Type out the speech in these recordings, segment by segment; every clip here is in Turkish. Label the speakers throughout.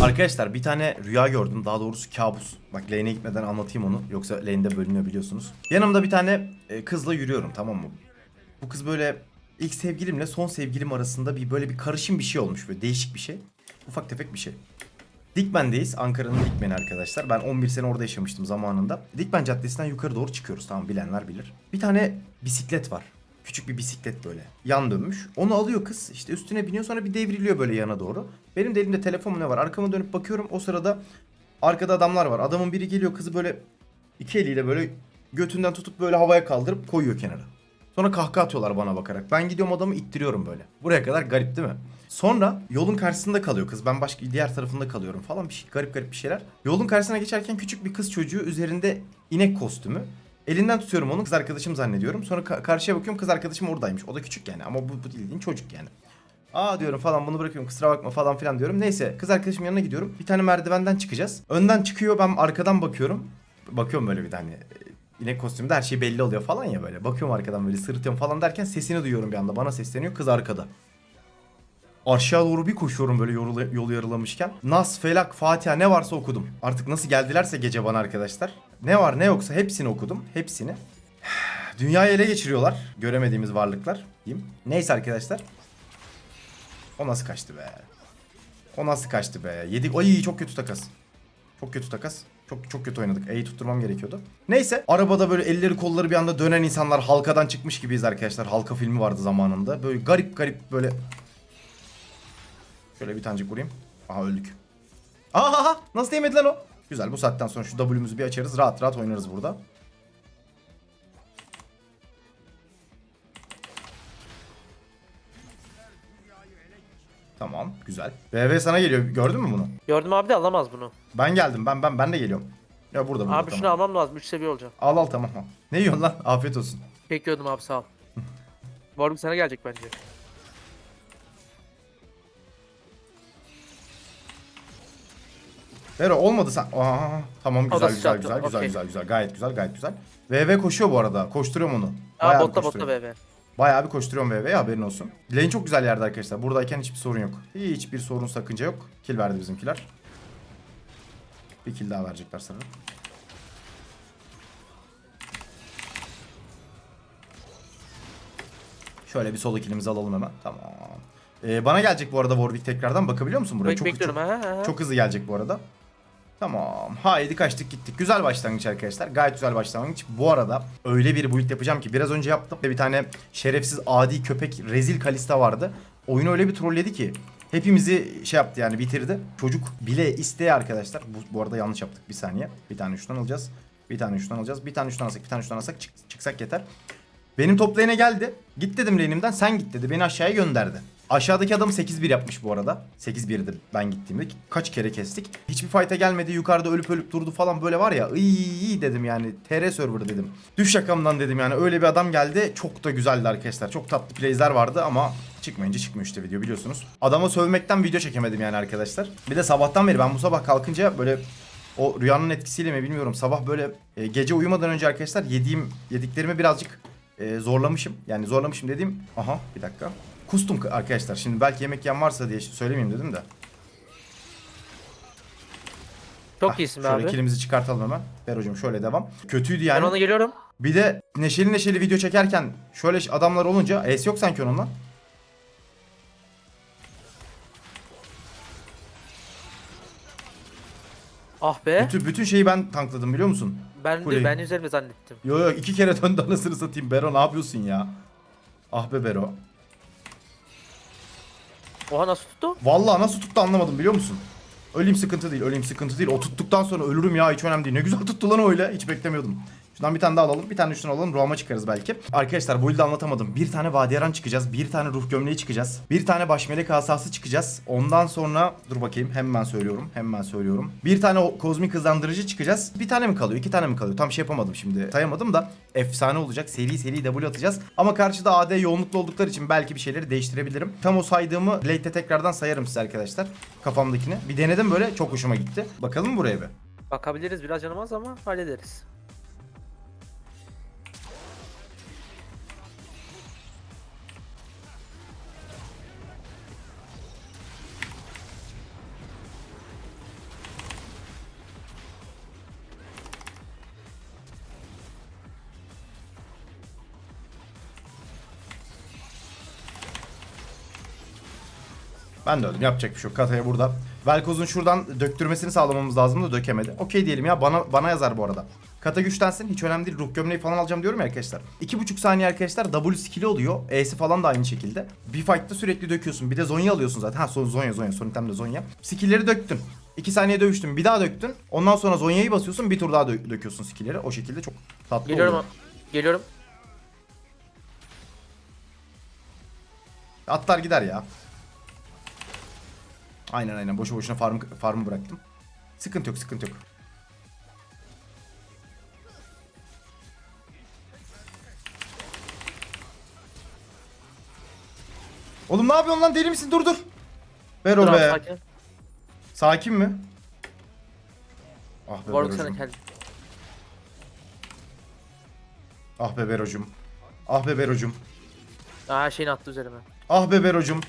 Speaker 1: Arkadaşlar bir tane rüya gördüm. Daha doğrusu kabus. Bak lane'e gitmeden anlatayım onu. Yoksa lane'de bölünüyor biliyorsunuz. Yanımda bir tane e, kızla yürüyorum tamam mı? Bu kız böyle ilk sevgilimle son sevgilim arasında bir böyle bir karışım bir şey olmuş. Böyle değişik bir şey. Ufak tefek bir şey. Dikmen'deyiz. Ankara'nın Dikmen'i arkadaşlar. Ben 11 sene orada yaşamıştım zamanında. Dikmen Caddesi'nden yukarı doğru çıkıyoruz. Tamam bilenler bilir. Bir tane bisiklet var. Küçük bir bisiklet böyle. Yan dönmüş. Onu alıyor kız. İşte üstüne biniyor sonra bir devriliyor böyle yana doğru. Benim de elimde telefon ne var? Arkama dönüp bakıyorum. O sırada arkada adamlar var. Adamın biri geliyor kızı böyle iki eliyle böyle götünden tutup böyle havaya kaldırıp koyuyor kenara. Sonra kahkaha atıyorlar bana bakarak. Ben gidiyorum adamı ittiriyorum böyle. Buraya kadar garip değil mi? Sonra yolun karşısında kalıyor kız. Ben başka diğer tarafında kalıyorum falan bir şey garip garip bir şeyler. Yolun karşısına geçerken küçük bir kız çocuğu üzerinde inek kostümü. Elinden tutuyorum onu kız arkadaşım zannediyorum. Sonra ka- karşıya bakıyorum kız arkadaşım oradaymış. O da küçük yani ama bu, bu bildiğin çocuk yani. Aa diyorum falan bunu bırakıyorum kusura bakma falan filan diyorum. Neyse kız arkadaşım yanına gidiyorum. Bir tane merdivenden çıkacağız. Önden çıkıyor ben arkadan bakıyorum. Bakıyorum böyle bir tane inek kostümde her şey belli oluyor falan ya böyle. Bakıyorum arkadan böyle sırıtıyorum falan derken sesini duyuyorum bir anda. Bana sesleniyor kız arkada. Aşağı doğru bir koşuyorum böyle yolu, yolu yarılamışken. Nas, Felak, Fatiha ne varsa okudum. Artık nasıl geldilerse gece bana arkadaşlar. Ne var ne yoksa hepsini okudum. Hepsini. Dünyayı ele geçiriyorlar. Göremediğimiz varlıklar. Diyeyim. Neyse arkadaşlar. O nasıl kaçtı be? O nasıl kaçtı be? Yedik. Ay çok kötü takas. Çok kötü takas. Çok çok kötü oynadık. E'yi tutturmam gerekiyordu. Neyse. Arabada böyle elleri kolları bir anda dönen insanlar halkadan çıkmış gibiyiz arkadaşlar. Halka filmi vardı zamanında. Böyle garip garip böyle Şöyle bir tanecik vurayım. Aha öldük. Aha, nasıl değmedi lan o? Güzel bu saatten sonra şu W'muzu bir açarız. Rahat rahat oynarız burada. Tamam güzel. VV sana geliyor. Gördün mü bunu?
Speaker 2: Gördüm abi de alamaz bunu.
Speaker 1: Ben geldim. Ben ben ben de geliyorum. Ya burada burada
Speaker 2: abi şunu
Speaker 1: tamam.
Speaker 2: almam lazım. 3 seviye olacağım.
Speaker 1: Al al tamam. al. Ne yiyorsun lan? Afiyet olsun.
Speaker 2: Bekliyordum abi sağ ol. Warwick sana gelecek bence.
Speaker 1: Vero olmadı sen. Aa, tamam güzel güzel güzel güzel
Speaker 2: okey.
Speaker 1: güzel güzel gayet güzel gayet güzel. VV koşuyor bu arada. Koşturuyorum onu.
Speaker 2: Aa
Speaker 1: Bayağı bir
Speaker 2: botta botta
Speaker 1: koşturuyorum.
Speaker 2: BB.
Speaker 1: Bayağı bir koşturuyorum VV'ye haberin olsun. Lane çok güzel yerde arkadaşlar. Buradayken hiçbir sorun yok. Hiçbir sorun sakınca yok. Kill verdi bizimkiler. Bir kill daha verecekler sanırım. Şöyle bir solo killimizi alalım hemen. Tamam. Ee, bana gelecek bu arada Warwick tekrardan. Bakabiliyor musun buraya?
Speaker 2: Bek
Speaker 1: çok,
Speaker 2: ha, ha.
Speaker 1: çok hızlı gelecek bu arada. Tamam. Haydi kaçtık gittik. Güzel başlangıç arkadaşlar. Gayet güzel başlangıç. Bu arada öyle bir build yapacağım ki biraz önce yaptım. Bir tane şerefsiz adi köpek rezil Kalista vardı. Oyunu öyle bir trolledi ki hepimizi şey yaptı yani bitirdi. Çocuk bile isteye arkadaşlar. Bu, bu arada yanlış yaptık bir saniye. Bir tane şundan alacağız. Bir tane şundan alacağız. Bir tane şundan alsak, bir tane şundan alsak çık- çıksak yeter. Benim top lane'e geldi. Git dedim lane'imden sen git dedi. Beni aşağıya gönderdi. Aşağıdaki adam 8-1 yapmış bu arada. 8-1'di ben gittiğimde. Kaç kere kestik. Hiçbir fight'a gelmedi. Yukarıda ölüp ölüp durdu falan böyle var ya. İyi dedim yani. TR server dedim. Düş yakamdan dedim yani. Öyle bir adam geldi. Çok da güzeldi arkadaşlar. Çok tatlı plays'ler vardı ama çıkmayınca çıkmıyor işte video biliyorsunuz. Adama sövmekten video çekemedim yani arkadaşlar. Bir de sabahtan beri ben bu sabah kalkınca böyle o rüyanın etkisiyle mi bilmiyorum. Sabah böyle e, gece uyumadan önce arkadaşlar yediğim yediklerimi birazcık e, zorlamışım. Yani zorlamışım dediğim aha bir dakika. Kustum arkadaşlar. Şimdi belki yemek yiyen varsa diye söylemeyeyim dedim de.
Speaker 2: Çok
Speaker 1: Ah,
Speaker 2: iyisin be
Speaker 1: Şöyle
Speaker 2: abi.
Speaker 1: kilimizi çıkartalım hemen. Ver hocam şöyle devam. Kötüydü
Speaker 2: Ben
Speaker 1: yani.
Speaker 2: ona geliyorum.
Speaker 1: Bir de neşeli neşeli video çekerken şöyle adamlar olunca es yok sanki onun lan.
Speaker 2: Ah be.
Speaker 1: Bütün, bütün şeyi ben tankladım biliyor musun?
Speaker 2: Ben
Speaker 1: kuleyi.
Speaker 2: de ben üzerime zannettim.
Speaker 1: Yo yo iki kere döndü anasını satayım. Bero ne yapıyorsun ya? Ah be Bero.
Speaker 2: Oha nasıl tuttu?
Speaker 1: Vallahi nasıl tuttu anlamadım biliyor musun? Öleyim sıkıntı değil, öleyim sıkıntı değil. O tuttuktan sonra ölürüm ya hiç önemli değil. Ne güzel tuttu lan öyle. Hiç beklemiyordum. Şundan bir tane daha alalım. Bir tane şunu alalım. Roam'a çıkarız belki. Arkadaşlar bu ilde anlatamadım. Bir tane Vadiyaran çıkacağız. Bir tane ruh gömleği çıkacağız. Bir tane baş melek asası çıkacağız. Ondan sonra dur bakayım. Hemen söylüyorum. Hemen söylüyorum. Bir tane o kozmik hızlandırıcı çıkacağız. Bir tane mi kalıyor? İki tane mi kalıyor? Tam şey yapamadım şimdi. Sayamadım da efsane olacak. Seri seri W atacağız. Ama karşıda AD yoğunluklu oldukları için belki bir şeyleri değiştirebilirim. Tam o saydığımı late'te tekrardan sayarım size arkadaşlar. Kafamdakini. Bir denedim böyle. Çok hoşuma gitti. Bakalım buraya bir.
Speaker 2: Bakabiliriz biraz canım az ama hallederiz.
Speaker 1: Ben de öldüm. Yapacak bir şey yok. Kataya burada. Velkoz'un şuradan döktürmesini sağlamamız lazım da dökemedi. Okey diyelim ya. Bana bana yazar bu arada. Kata güçlensin. Hiç önemli değil. Ruh gömleği falan alacağım diyorum ya arkadaşlar. 2,5 saniye arkadaşlar W skill'i oluyor. E'si falan da aynı şekilde. Bir fight'ta sürekli döküyorsun. Bir de Zonya alıyorsun zaten. Ha son Zonya Zonya. Son itemde Zonya. Skill'leri döktün. 2 saniye dövüştün. Bir daha döktün. Ondan sonra Zonya'yı basıyorsun. Bir tur daha dö- döküyorsun skill'leri. O şekilde çok tatlı
Speaker 2: Geliyorum.
Speaker 1: oluyor.
Speaker 2: Geliyorum.
Speaker 1: Atlar gider ya. Aynen aynen. Boşu boşuna farm, farmı bıraktım. Sıkıntı yok sıkıntı yok. Oğlum ne yapıyorsun lan deli misin dur dur. Ver
Speaker 2: Dur
Speaker 1: o
Speaker 2: abi
Speaker 1: be.
Speaker 2: sakin.
Speaker 1: Sakin mi? Ah be
Speaker 2: sana
Speaker 1: Berocum.
Speaker 2: geldi.
Speaker 1: Ah be Berocum. Ah be Berocum.
Speaker 2: Aa her şeyini attı üzerime.
Speaker 1: Ah be Berocum.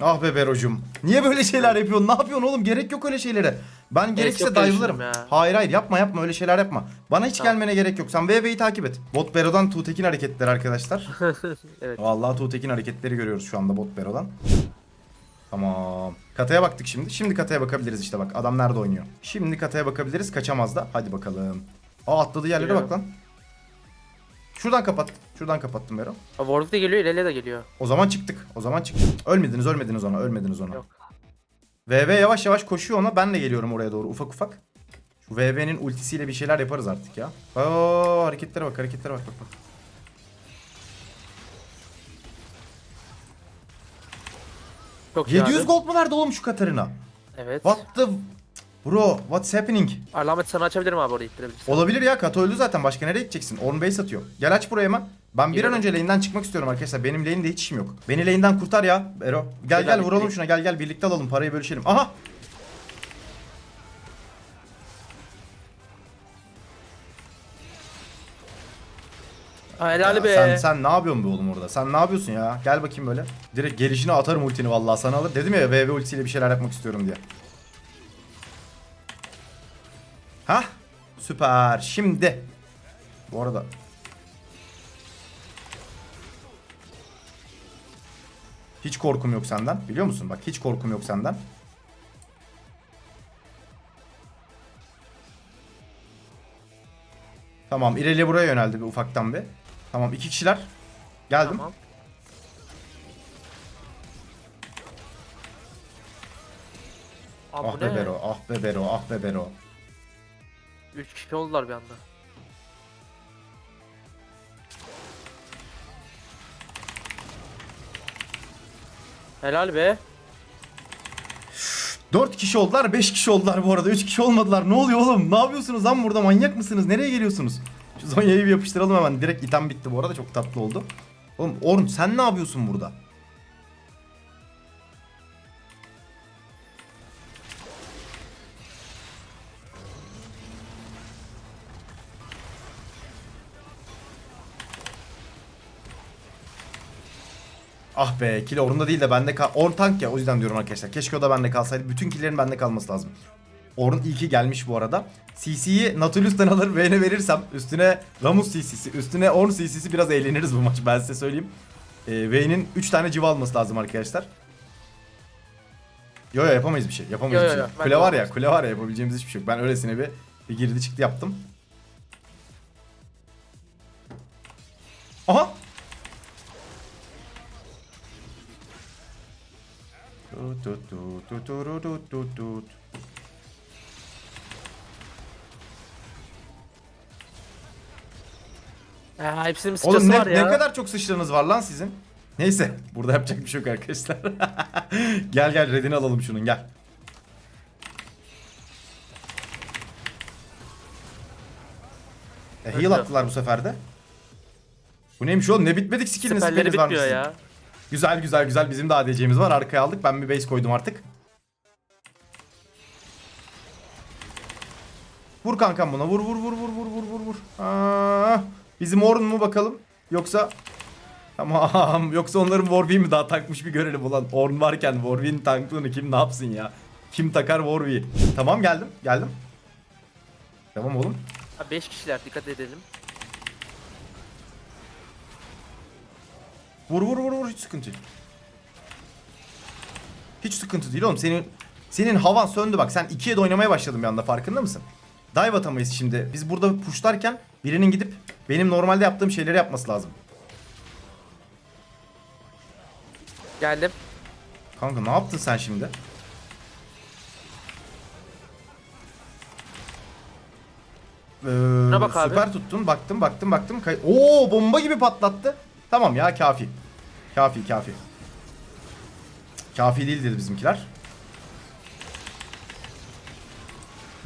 Speaker 1: Ah be Berocum. Niye böyle şeyler yapıyorsun? Ne yapıyorsun oğlum? Gerek yok öyle şeylere. Ben gerekirse
Speaker 2: yok öyle
Speaker 1: dive'larım.
Speaker 2: ya.
Speaker 1: Hayır hayır yapma yapma öyle şeyler yapma. Bana hiç
Speaker 2: Tamam.
Speaker 1: gelmene gerek yok. Sen VV'yi takip et. Bot Bero'dan Tuğtekin hareketleri arkadaşlar.
Speaker 2: evet.
Speaker 1: Vallahi Tuğtekin hareketleri görüyoruz şu anda Bot Bero'dan. Tamam. Kataya baktık şimdi. Şimdi kataya bakabiliriz işte bak. Adam nerede oynuyor? Şimdi kataya bakabiliriz. Kaçamaz da. Hadi bakalım. Aa atladığı yerlere
Speaker 2: Geliyorum.
Speaker 1: bak lan. Şuradan kapat. Şuradan kapattım Bero.
Speaker 2: Warwick de geliyor, Irelia de geliyor.
Speaker 1: O zaman çıktık. O zaman çıktık. Ölmediniz, ölmediniz ona, ölmediniz ona.
Speaker 2: Yok.
Speaker 1: VV yavaş yavaş koşuyor ona. Ben de geliyorum oraya doğru ufak ufak. Şu VV'nin ultisiyle bir şeyler yaparız artık ya. Oo, hareketlere bak, hareketlere bak bak bak.
Speaker 2: Çok iyi
Speaker 1: 700
Speaker 2: abi.
Speaker 1: gold mu verdi oğlum şu Katarina?
Speaker 2: Evet.
Speaker 1: What the... Bro, what's happening?
Speaker 2: Alamet sana açabilirim abi orayı ittirebilirsin.
Speaker 1: Olabilir ya, Kato öldü zaten. Başka nereye gideceksin? Orn base atıyor. Gel aç buraya hemen. Ben bir an önce lane'den çıkmak istiyorum arkadaşlar. Benim lane'de hiç işim yok. Beni lane'den kurtar ya Ero. Gel gel vuralım şuna. Gel gel birlikte alalım. Parayı bölüşelim. Aha!
Speaker 2: Helal
Speaker 1: Ya
Speaker 2: be.
Speaker 1: Sen, sen ne yapıyorsun be oğlum orada? Sen ne yapıyorsun ya? Gel bakayım böyle. Direkt gelişine atarım ultini vallahi sana alır. Dedim ya VV ultisiyle bir şeyler yapmak istiyorum diye. Hah. Süper. Şimdi. Bu arada. Hiç korkum yok senden. Biliyor musun? Bak hiç korkum yok senden. Tamam. İrelia buraya yöneldi bir ufaktan bir. Tamam iki kişiler. Geldim.
Speaker 2: Tamam. Aa,
Speaker 1: Ah
Speaker 2: bu
Speaker 1: be
Speaker 2: ne?
Speaker 1: Bero, ah be Bero, ah be Bero.
Speaker 2: 3 kişi oldular bir anda. Helal be.
Speaker 1: 4 kişi oldular, 5 kişi oldular bu arada. 3 kişi olmadılar. Ne oluyor oğlum? Ne yapıyorsunuz lan burada? Manyak mısınız? Nereye geliyorsunuz? Şu Zonya'yı bir yapıştıralım hemen. Direkt item bitti bu arada. Çok tatlı oldu. Oğlum Orn sen ne yapıyorsun burada? Ah be kill Orn'da değil de bende kal... Orn tank ya o yüzden diyorum arkadaşlar. Keşke o da bende kalsaydı. Bütün killerin bende kalması lazım. Orn iyi ki gelmiş bu arada. CC'yi Nautilus'tan alır Vayne'e verirsem üstüne Ramus CC'si üstüne Orn CC'si biraz eğleniriz bu maç ben size söyleyeyim. Ee, Vayne'in 3 tane civa alması lazım arkadaşlar. Yo yo yapamayız bir şey. Yapamayız
Speaker 2: Yo,
Speaker 1: bir şey.
Speaker 2: yo,
Speaker 1: Kule var ya kule var ya yapabileceğimiz hiçbir şey yok. Ben öylesine bir, bir girdi çıktı yaptım. Aha! Tut tut tut tut tut tut tut tut.
Speaker 2: Aa, hepsinin bir sıçrası
Speaker 1: Oğlum ne,
Speaker 2: var ya.
Speaker 1: ne kadar çok sıçrağınız var lan sizin. Neyse burada yapacak bir şey yok arkadaşlar. gel gel redini alalım şunun gel. E, heal attılar bu sefer de. Bu neymiş oğlum ne bitmedik skilliniz
Speaker 2: Siperleri
Speaker 1: skilliniz varmış
Speaker 2: bitmiyor
Speaker 1: sizin.
Speaker 2: ya.
Speaker 1: Güzel güzel güzel bizim de ADC'miz var. Arkaya aldık. Ben bir base koydum artık. Vur kankam buna. Vur vur vur vur vur vur vur vur. Bizim Orun mu bakalım? Yoksa Tamam. Yoksa onların Warwick'i mi daha takmış bir görelim ulan. Orn varken Warwick'in tanklığını kim ne yapsın ya? Kim takar Warwick'i? Tamam geldim. Geldim. Tamam oğlum.
Speaker 2: 5 kişiler dikkat edelim.
Speaker 1: Vur vur vur vur hiç sıkıntı yok Hiç sıkıntı değil oğlum. Senin senin havan söndü bak. Sen ikiye de oynamaya başladın bir anda farkında mısın? Dive atamayız şimdi. Biz burada pushlarken birinin gidip benim normalde yaptığım şeyleri yapması lazım.
Speaker 2: Geldim.
Speaker 1: Kanka ne yaptın sen şimdi? Ee,
Speaker 2: bak abi.
Speaker 1: süper tuttun. Baktım baktım baktım. Kay- Oo bomba gibi patlattı. Tamam ya kafi. Kafi kafi. Kafi değil dedi bizimkiler.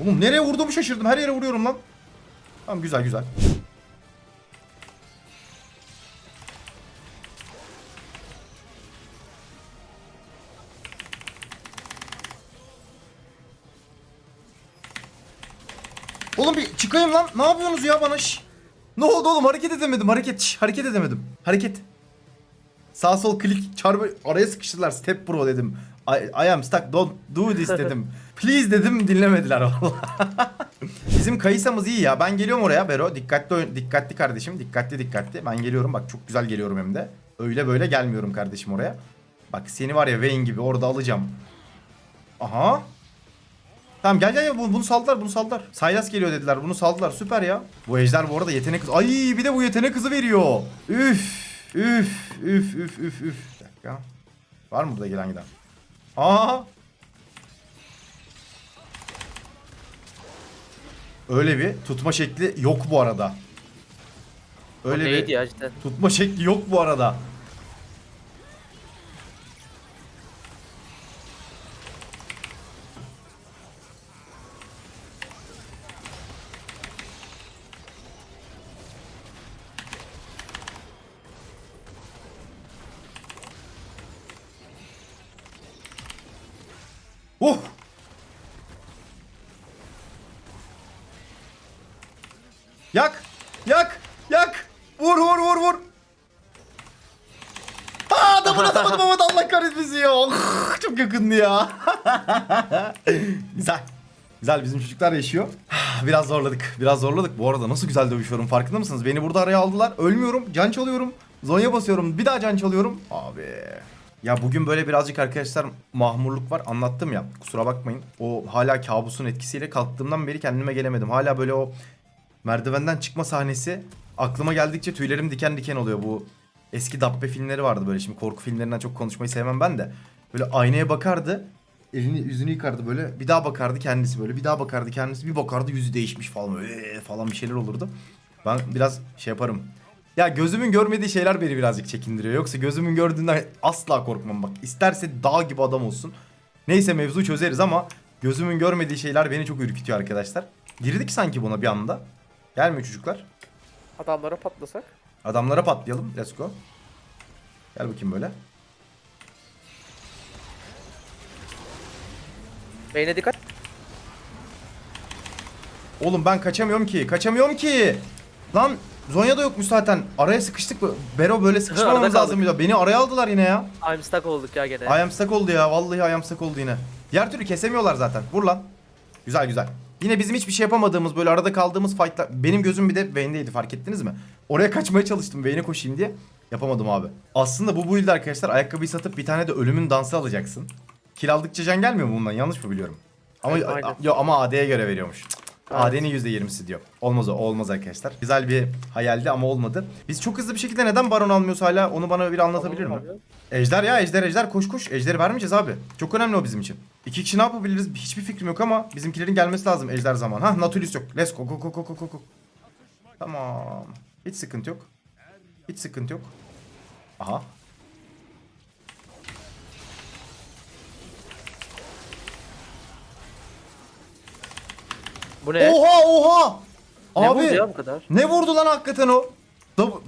Speaker 1: Oğlum nereye vurduğumu şaşırdım. Her yere vuruyorum lan. Tamam güzel güzel. Oğlum bir çıkayım lan. Ne yapıyorsunuz ya bana? Şş. Ne oldu oğlum? Hareket edemedim. Hareket. Şş, hareket edemedim. Hareket. Sağ sol klik çarpı araya sıkıştılar. Step bro dedim. I, I am stuck. Don't do this dedim. Please dedim dinlemediler vallahi. Bizim kayısamız iyi ya. Ben geliyorum oraya Bero. Dikkatli dikkatli kardeşim. Dikkatli dikkatli. Ben geliyorum. Bak çok güzel geliyorum hem de. Öyle böyle gelmiyorum kardeşim oraya. Bak seni var ya Vayne gibi orada alacağım. Aha. Tamam gel gel gel bunu, bunu saldılar bunu saldılar. Saylas geliyor dediler bunu saldılar süper ya. Bu ejder bu arada yetenek kızı. Ay bir de bu yetenek kızı veriyor. Üf üf üf üf üf üf. Dakika. Var mı burada gelen giden? Aa. Öyle bir tutma şekli yok bu arada. Öyle bir
Speaker 2: ya
Speaker 1: tutma şekli yok bu arada. Uh! Yak! Yak! Yak! Vur vur vur vur! Aa adamın atamadım ama Allah kahretmesin ya. Oh, çok yakındı ya. güzel. Güzel bizim çocuklar yaşıyor. Biraz zorladık. Biraz zorladık. Bu arada nasıl güzel dövüşüyorum farkında mısınız? Beni burada araya aldılar. Ölmüyorum. Can çalıyorum. Zonya basıyorum. Bir daha can çalıyorum. Abi. Ya bugün böyle birazcık arkadaşlar mahmurluk var. Anlattım ya. Kusura bakmayın. O hala kabusun etkisiyle kalktığımdan beri kendime gelemedim. Hala böyle o merdivenden çıkma sahnesi aklıma geldikçe tüylerim diken diken oluyor bu. Eski Dabbe filmleri vardı böyle şimdi korku filmlerinden çok konuşmayı sevmem ben de. Böyle aynaya bakardı. Elini yüzünü yıkardı böyle. Bir daha bakardı kendisi böyle. Bir daha bakardı kendisi. Bir bakardı yüzü değişmiş falan. Böyle falan bir şeyler olurdu. Ben biraz şey yaparım. Ya gözümün görmediği şeyler beni birazcık çekindiriyor. Yoksa gözümün gördüğünden asla korkmam bak. İsterse dağ gibi adam olsun. Neyse mevzu çözeriz ama gözümün görmediği şeyler beni çok ürkütüyor arkadaşlar. Girdik sanki buna bir anda. Gelmiyor çocuklar.
Speaker 2: Adamlara patlasak.
Speaker 1: Adamlara patlayalım. Let's go. Gel bakayım böyle.
Speaker 2: Beyne dikkat.
Speaker 1: Oğlum ben kaçamıyorum ki. Kaçamıyorum ki. Lan Zonya da yokmuş zaten. Araya sıkıştık. Bero böyle sıkışmamamız
Speaker 2: Arada
Speaker 1: lazım. bir daha. Beni araya aldılar yine ya.
Speaker 2: I'm stuck olduk ya gene.
Speaker 1: I am stuck oldu ya. Vallahi I am stuck oldu yine. Diğer türlü kesemiyorlar zaten. Vur lan. Güzel güzel. Yine bizim hiçbir şey yapamadığımız böyle arada kaldığımız fightlar. Benim gözüm bir de Vayne'deydi fark ettiniz mi? Oraya kaçmaya çalıştım Vayne'e koşayım diye. Yapamadım abi. Aslında bu build arkadaşlar ayakkabıyı satıp bir tane de ölümün dansı alacaksın. Kill aldıkça can gelmiyor mu bundan? Yanlış mı biliyorum? Ama
Speaker 2: Evet, aynen.
Speaker 1: yo, ama AD'ye göre veriyormuş. Cık.
Speaker 2: Evet.
Speaker 1: AD'nin %20'si diyor. Olmaz o, olmaz arkadaşlar. Güzel bir hayaldi ama olmadı. Biz çok hızlı bir şekilde neden baron almıyoruz hala onu bana bir anlatabilir mi? Ejder ya ejder ejder koş koş. Ejderi vermeyeceğiz abi. Çok önemli o bizim için. İki kişi ne yapabiliriz hiçbir fikrim yok ama bizimkilerin gelmesi lazım ejder zaman. Hah Nautilus yok. Let's go go go go go go go. Tamam. Hiç sıkıntı yok. Hiç sıkıntı yok. Aha.
Speaker 2: Bu ne?
Speaker 1: Oha oha.
Speaker 2: Ne
Speaker 1: Abi.
Speaker 2: vurdu ya bu kadar?
Speaker 1: Ne vurdu lan hakikaten o?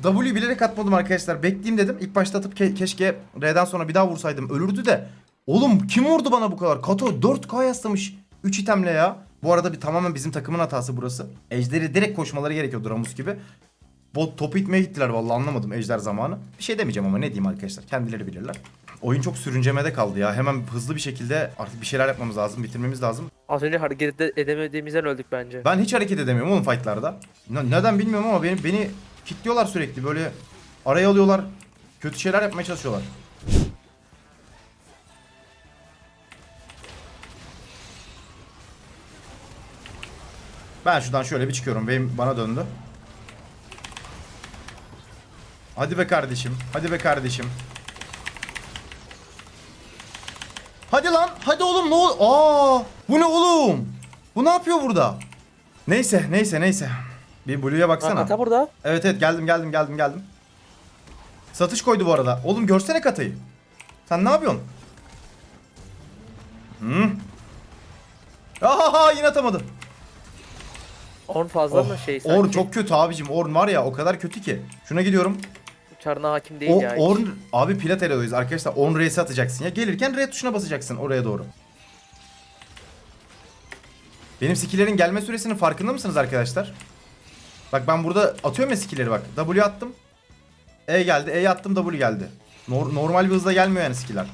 Speaker 1: W bilerek atmadım arkadaşlar. Bekleyeyim dedim. İlk başta atıp ke- keşke R'den sonra bir daha vursaydım. Ölürdü de. Oğlum kim vurdu bana bu kadar? Kato 4K yaslamış. 3 itemle ya. Bu arada bir tamamen bizim takımın hatası burası. Ejder'i direkt koşmaları gerekiyordu Ramus gibi. Bot topu itmeye gittiler vallahi anlamadım ejder zamanı. Bir şey demeyeceğim ama ne diyeyim arkadaşlar. Kendileri bilirler. Oyun çok sürüncemede kaldı ya. Hemen hızlı bir şekilde artık bir şeyler yapmamız lazım. Bitirmemiz lazım.
Speaker 2: Az önce hareket edemediğimizden öldük bence.
Speaker 1: Ben hiç hareket edemiyorum oğlum fightlarda. Neden bilmiyorum ama beni, beni kilitliyorlar sürekli. Böyle araya alıyorlar. Kötü şeyler yapmaya çalışıyorlar. Ben şuradan şöyle bir çıkıyorum. Benim bana döndü. Hadi be kardeşim. Hadi be kardeşim. Hadi lan. Hadi oğlum ne ol? Aa! Bu ne oğlum? Bu ne yapıyor burada? Neyse, neyse, neyse. Bir Blue'ya
Speaker 2: Ha,
Speaker 1: baksana.
Speaker 2: Ata burada.
Speaker 1: Evet evet geldim geldim geldim geldim. Satış koydu bu arada. Oğlum görsene katayı. Sen ne yapıyorsun? Hı? Ahaha yine atamadı.
Speaker 2: Orn fazla
Speaker 1: Oh,
Speaker 2: mı şey sanki?
Speaker 1: Orn çok kötü abicim. Orn var ya o kadar kötü ki. Şuna gidiyorum.
Speaker 2: Çarına hakim değil
Speaker 1: O,
Speaker 2: ya. hiç.
Speaker 1: Orn abi plat arkadaşlar. Orn R'si atacaksın ya. Gelirken R tuşuna basacaksın oraya doğru. Benim skillerin gelme süresinin farkında mısınız arkadaşlar? Bak ben burada atıyorum ya skilleri bak. W attım. E geldi. E'ye attım W geldi. Nor- normal bir hızla gelmiyor yani skiller.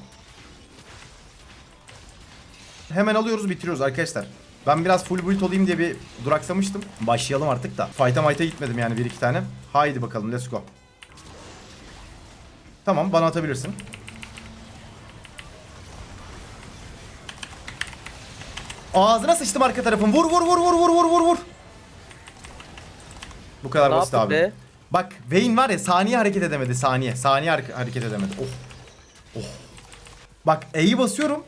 Speaker 1: Hemen alıyoruz bitiriyoruz arkadaşlar. Ben biraz full build olayım diye bir duraksamıştım. Başlayalım artık da. Fight'a might'a gitmedim yani bir iki tane. Haydi bakalım let's go. Tamam bana atabilirsin. Ağzına sıçtım arka tarafın. Vur vur vur vur vur vur vur vur. Bu kadar
Speaker 2: Ne
Speaker 1: basit abi.
Speaker 2: be?
Speaker 1: Bak Vayne var ya saniye hareket edemedi saniye. Saniye har- hareket edemedi. Oh. Oh. Bak E'yi basıyorum.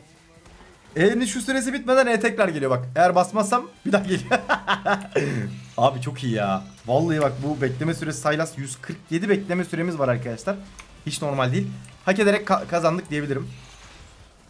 Speaker 1: E'nin şu süresi bitmeden E tekrar geliyor bak. Eğer basmazsam bir daha geliyor. Abi çok iyi ya. Vallahi bak bu bekleme süresi Sylas 147 bekleme süremiz var arkadaşlar. Hiç normal değil. Hak ederek ka- kazandık diyebilirim.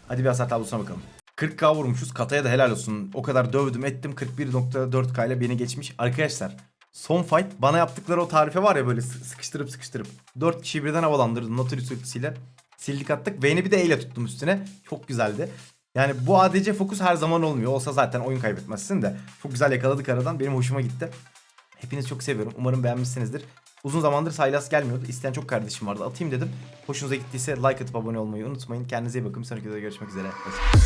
Speaker 1: Hadi bir hasar tablosuna bakalım. 40k vurmuşuz. Kataya da helal olsun. O kadar dövdüm ettim. 41.4k ile beni geçmiş. Arkadaşlar son fight bana yaptıkları o tarife var ya böyle sı- sıkıştırıp sıkıştırıp. 4 kişiyi birden havalandırdım Nautilus ultisiyle. Sildik attık. Vayne'i bir de E ile tuttum üstüne. Çok güzeldi. Yani bu ADC fokus her zaman olmuyor. Olsa zaten oyun kaybetmezsin de. Çok güzel yakaladık aradan. Benim hoşuma gitti. Hepinizi çok seviyorum. Umarım beğenmişsinizdir. Uzun zamandır Sylas gelmiyordu. İsteyen çok kardeşim vardı. Atayım dedim. Hoşunuza gittiyse like atıp abone olmayı unutmayın. Kendinize iyi bakın. Bir sonraki videoda görüşmek üzere. Hoşçakalın.